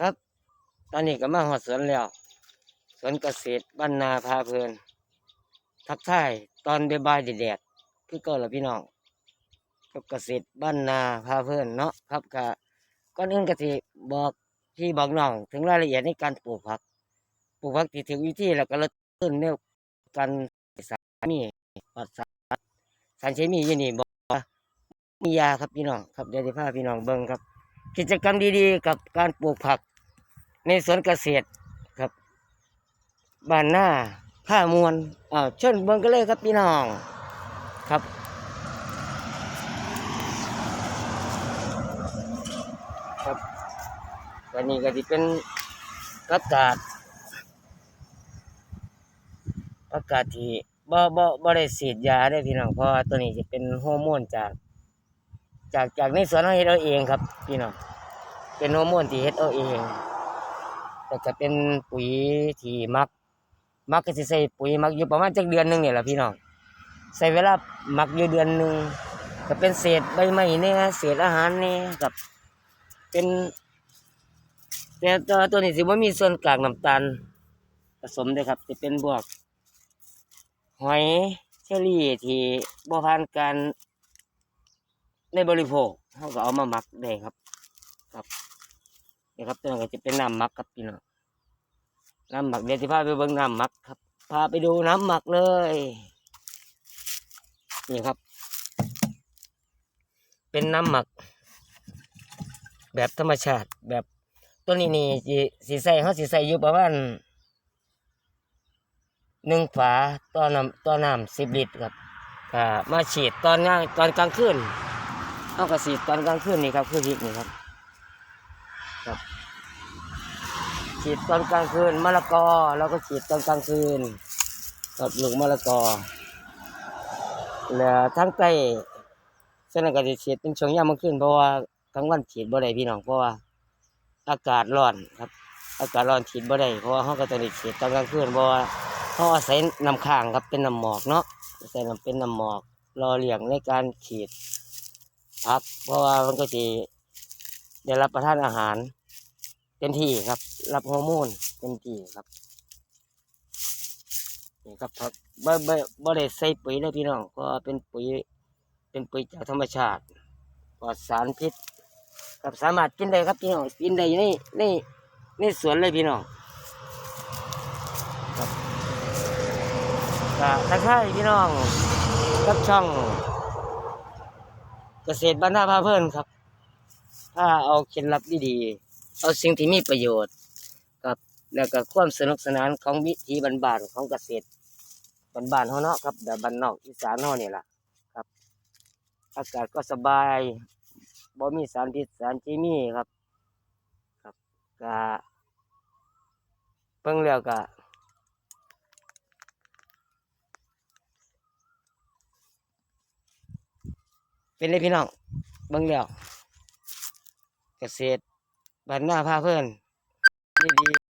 ครับ ตอนนี้ก็มาหอดสวนแล้วสวนเกษตรบ้านนาพาเพลิน ทักทายตอนบ่ายๆแดดๆคือเก็ละพี่น้องกับเกษตรบ้านนาพาเพลินเนาะครับก็ก่อนอื่นก็สิบอกพี่บอกน้องถึงรายละเอียดในการปลูกผัก ปลูกผักที่ถึงวิธีแล้วก็ลดต้นเร็วการสารมีปลอดสารสารเคมีอยู่นี่บอกมียาครับพี่น้องครับเดี๋ยวจะพาพี่น้องเบิ่งครับ กิจกรรมดีๆ กับการปลูกผักในสวนเกษตรครับบ้านหน้าผ้ามวลอ้าเชิญเบิ่งกันเลยครับพี่น้องครับครับอันนี้ก็ที่เป็นประกาศประกาศที่บ่บ่บ่ได้ฉีดยาได้พี่น้องเพราะตัวนี้จะเป็นฮอร์โมนจาก จากจากในสวนเราเฮ็ดเอาเองครับ พี่น้องเป็นฮอร์โมนที่เฮ็ดเอาเองแต่จะเป็นปุ๋ยที่มัก มักก็สิใส่ปุ๋ยมักอยู่ประมาณจักเดือนหนึงนี่แหละพี่น้องใส่เวลามักอยู่เดือนหนึงก็เป็นเศษใบไม้เนี่ยเศษอาหารเนี่ยกับเป็นแต่ตัวตัวนี้สิว่ามีส่วนกลางน้ำตาลผสมด้วยครับ จะเป็นพวกหอยเชอรี่ที่บ่ผ่านการ ในบริโภคเขาก็เอามาหมักได้ครับครับนี่ครับตัวนั้นก็จะเป็นน้ำหมักครับพี่น้องน้ำหมักเดี๋ยวที่พาไปเบิ่งน้ำหมักครับ พาไปดูน้ำหมักเลยนี่ครับ เป็นน้ำหมัก แบบธรรมชาติแบบตัวนี้นี่สิสิใส่เขาสิใส่อยู่ประมาณหนึ่งฝาต่อน้ำต่อน้ำสิบลิตรครับมาฉีดตอนง่ายตอนกลางคืน เอาก็ฉีตอนกลางคืนนี่ครับคือพริกนี่ครับครับฉีดตอนกลางคืนมะละกอแล้วก็ฉีดตอนกลางคืนกับลูกมะละกอแล้วทั้งใต้เส้นนก็จะฉีดเป็นช่วงยามมื้อคืนเพราะว่าทั้งวันฉีดบ่ได้พี่น้องเพราะว่า อากาศร้อนครับ อากาศร้อนฉีดบ่ได้เพราะว่าเขาก็ต้องได้ฉีดตอนกลางคืนเพราะว่าเขาอาศัยน้ำค้างครับเป็นน้ำหมอกเนาะอาศัยน้ำเป็นน้ำหมอกรอเลี้ยงในการฉีด พักเพราะว่ามันก็จะได้รับประทานอาหารเต็มที่ครับ รับฮอร์โมนเต็มที่ครับนี่ครับผักบ่บ่บ่ได้ใส่ปุ๋ยเลยพี่น้องเพราะว่าเป็นปุ๋ยเป็นปุ๋ยจากธรรมชาติปลอดสารพิษครับสามารถกินได้ครับพี่น้องกินได้อยู่ในในในสวนเลยพี่น้องครับก็ทักทาพี่น้องกับช่อง เกษตรบ้านนาพาเพื่อนครับ ถ้าเอาเคล็ดลับดีๆเอาสิ่งที่มีประโยชน์ กับแล้วก็ความสนุกสนานของวิถีบ้านของเกษตรบ้านเฮาเนาะครับแบบบ้านนอกอีสานเฮานี่ยล่ะครับ อากาศก็สบายบ่มีสารพิษสารเคมีครับ ครับก็เพิ่งแล้วก็ เป็นเลยพี่น้องเบิ่งแล้วเกษตรบ้านหน้าพาเพื่อนดีดี